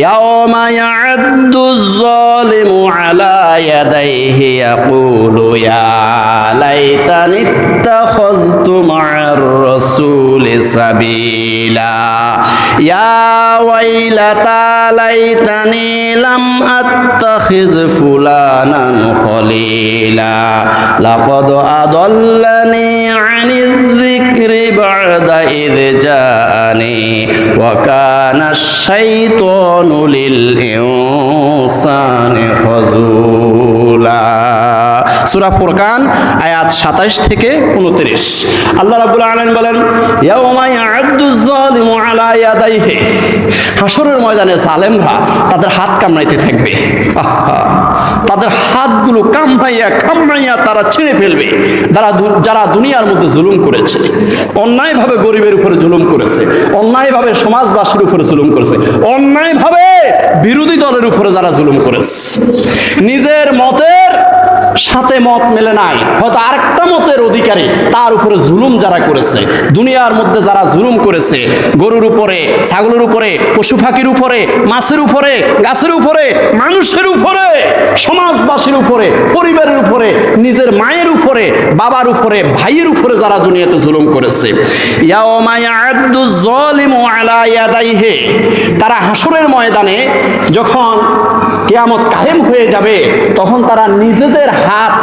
يوم يعد الظالم على يديه يقول يا ليتني اتخذت مع الرسول سبيلا يا ويلتى ليتني لم اتخذ فلانا خليلا لقد اضلني عن الذكر بعد إذ جاءني وكان الشيطان للإنسان خذولا সূরা ফুরকান, আয়াত 27 থেকে 29 আল্লাহ রাব্বুল আলামিন বলেন হাসরের ময়দানে জালেমরা তাদের হাত কামড়াইতে থাকবে। তাদের হাতগুলো কামড়াইয়া কামড়াইয়া তারা ছিঁড়ে ফেলবে। যারা যারা দুনিয়ার মধ্যে জুলুম করেছে, অন্যায়ভাবে গরিবের উপরে জুলুম করেছে, অন্যায়ভাবে সমাজবাসীর উপরে জুলুম করেছে, অন্যায়ভাবে বিরোধী দলের উপরে যারা জুলুম করেছে, নিজের মতের সাথে মত মেলে নাই। হয়তো আরেকটা মতের অধিকারী তার উপরে জুলুম যারা করেছে, দুনিয়ার মধ্যে যারা জুলুম করেছে, গরুর উপরে, ছাগলের উপরে, পশু পাখির উপরে, মাছের উপরে, গাছের উপরে, মানুষের উপরে, সমাজবাসীর উপরে, পরিবারের উপরে, নিজের মায়ের উপরে, বাবার উপরে, ভাইয়ের উপরে যারা দুনিয়াতে জুলুম করেছে। তারা হাসরের ময়দানে যখন কেয়ামত কায়েম হয়ে যাবে, তখন তারা নিজেদের হাত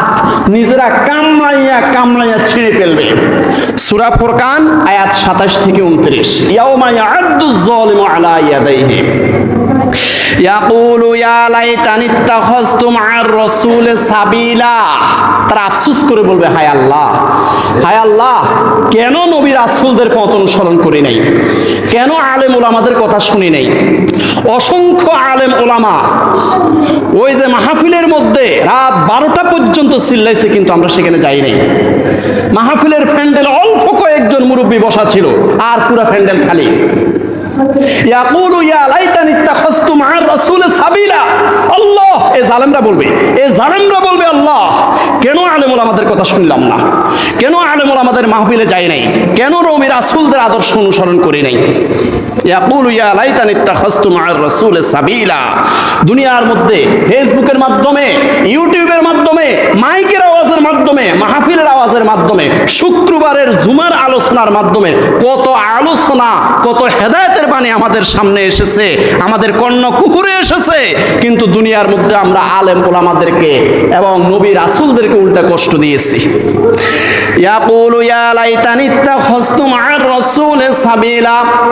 নিজেরা কামড়াইয়া কামড়াইয়া ছিঁড়ে ফেলবে। সূরা ফুরকান, আয়াত 27 থেকে 29 ইয়াউমা ইয়া'আদ্দু যালিমু আলা ইয়াদাইহি। ইয়াকুলু, ইয়া লাইতানি ইত্তাখাযতু মা'আর রাসূল সাবিলা। তারা আফসোস করে বলবে, হায় আল্লাহ হায় আল্লাহ, কেন নবী রাসূলদের পথ অনুসরণ করি নাই? কেন আলেম ওলামাদের কথা শুনি নাই? অসংখ্য আলেম ওলামা ওই যে মাহফিলের মধ্যে রাত বারোটা পর্যন্ত চিল্লাইছে, কিন্তু আমরা সেখানে যাই নাই। মাহফিলের প্যান্ডেল অল্প কয়েকজন মুরব্বী বসা ছিল, আর পুরা প্যান্ডেল খালি। ইয়াকুলু, ইয়া লাইতানি ইত্তাখাযতু সাবিলা। আল্লাহ, এ জালেমরা বলবে, এ জালেমরা বলবে, আল্লাহ, কেন আলেমুল আমাদের কথা শুনলাম না? কেন আলেমুল আমাদের মাহফিলে যাই নাই? কেন রবি রাসূলদের আদর্শ অনুসরণ করি নাই? ইয়াকুলু ইয়া সাবিলা। দুনিয়ার মধ্যে ফেসবুকের মাধ্যমে ইউটিউবের মাধ্যমে, মাইকের আওয়াজের মাধ্যমে মাহফিলের আওয়াজের মাধ্যমে, শুক্রবারের জুমার আলোচনার মাধ্যমে কত আলোচনা, কত হেদায়েতের বাণী আমাদের সামনে এসেছে, আমাদের কর্ণ কুকুরে এসেছে, কিন্তু দুনিয়ার মধ্যে আমরা আলেম ওলামাদেরকে এবং নবী রাসূলদেরকে উল্টা কষ্ট দিয়েছি।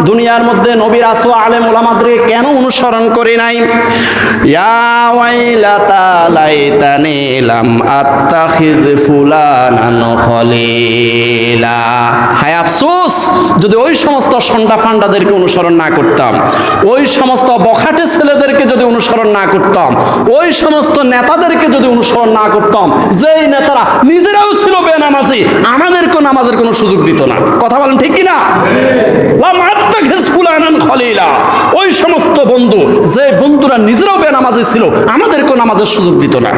দুনিয়ার মধ্যে আলেম ওলামাদেরকে কেন অনুসরণ করি নাই? ইয়া হায় আফসোস, যদি ওই সমস্ত সন্ডা ফান্ডাদেরকে অনুসরণ না করতাম, ওই সমস্ত বখাটে ছেলেদেরকে যদি অনুসরণ না করতাম, ওই সমস্ত নেতাদেরকে যদি অনুসরণ না করতাম, যেই নেতারা নিজেরাও ছিল বেনামাজি, আমাদেরকেও নামাজের কোনো সুযোগ দিত না। কথা বলেন ঠিক কিনা? খলিলা। ওই সমস্ত বন্ধু, যে বন্ধুরা নিজেরাও বেনামাজি ছিল, আমাদেরকেও নামাজের সুযোগ দিত না।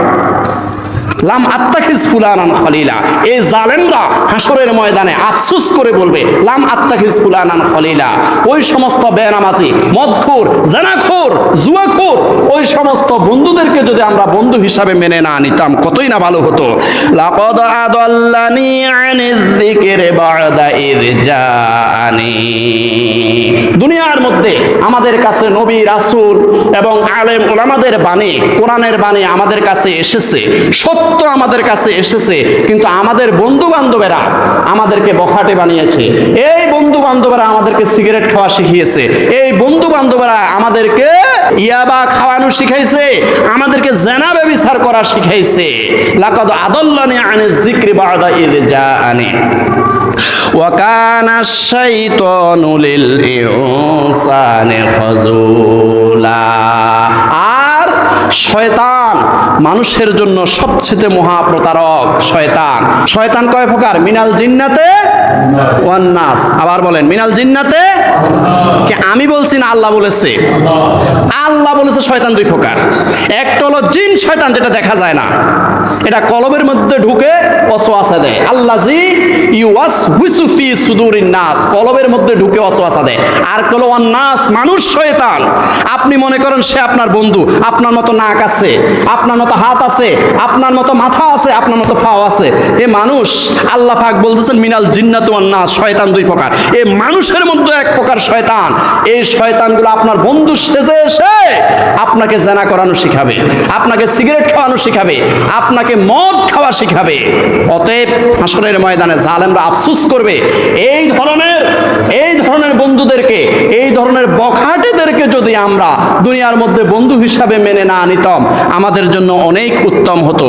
লাম আত্তাখিজ ফুলানান খলিলা। এই জালেমরা হাসরের ময়দানে আফসুস করে বলবে, লাম আত্তাখিজ ফুলানান খলিলা। ওই সমস্ত বেনামাজি, মদখোর, জানাখোর, জুয়াখোর, ওই সমস্ত বন্ধুদেরকে যদি আমরা বন্ধু হিসাবে মেনে না নিতাম, কতই না ভালো হতো। লাকদ আদাল্লানি আনিজ যিকরি বা'দা ইয জাআনি। দুনিয়ার মধ্যে আমাদের কাছে নবী, রাসূল এবং আলেম ওলামাদের বাণী, কোরআনের বাণী আমাদের কাছে এসেছে। সত্য আমাদের কাছে এসেছে কিন্তু আমাদের বন্ধু বান্ধবেরা আমাদেরকে বখাটে বানিয়েছে এই বন্ধু বান্ধবেরা আমাদেরকে সিগারেট খাওয়া শিখিয়েছে এই বন্ধু বান্ধবেরা আমাদেরকে ইয়াবা খাওয়ানো শিখাইছে আমাদেরকে জেনা ব্যবিচার করা শিখাইছে লাকাদ আদাল্লানি আনি যিকরি বাদা ইয জাআনি وكان الشيطان للإنسان خذولا আর শয়তান মানুষের জন্য সবচেয়ে মহাপ্রতারক শয়তান। শয়তান কয় প্রকার? মিনাল জিন্নাতে ওয়ান্নাস আবার বলেন মিনাল জিন্নাতে? কে আমি বলছি না আল্লাহ বলেছে? আল্লাহ বলেছে শয়তান দুই প্রকার। একটা হলো জিন, শয়তান, যেটা দেখা যায় না। এটা কলবের মধ্যে ঢুকে অসোয়াসা দেয়। আল্লাজি ইউয়াস হুইসুফি সুদুরিন নাস, কলবের মধ্যে ঢুকে অসোয়াসা দেয়। আর কলো নাস মানুষ, শয়তান। আপনি মনে করেন সে আপনার বন্ধু, আপনার মতো নাক আছে, আপনার মতো হাত আছে, আপনার মতো মাথা আছে, আপনার মতো ফাও আছে। এ মানুষ, আল্লাহ পাক বলতেছেন, মিনাল জিন্নাত নাস শয়তান দুই প্রকার। এ মানুষের মধ্যে এক প্রকার শয়তান। এই শয়তানগুলো আপনার বন্ধু সেজে এসে আপনাকে জেনা করানো শিখাবে, আপনাকে সিগারেট খাওয়ানো শিখাবে, আপনাকে মদ খাওয়া শিখাবে। অতএব হাসরের ময়দানে জালেমরা আফসুস করবে, এই ধরনের এই ধরনের বন্ধুদেরকে, এই ধরনের বখাটেদেরকে যদি আমরা দুনিয়ার মধ্যে বন্ধু হিসাবে মেনে না নিতাম, আমাদের জন্য অনেক উত্তম হতো।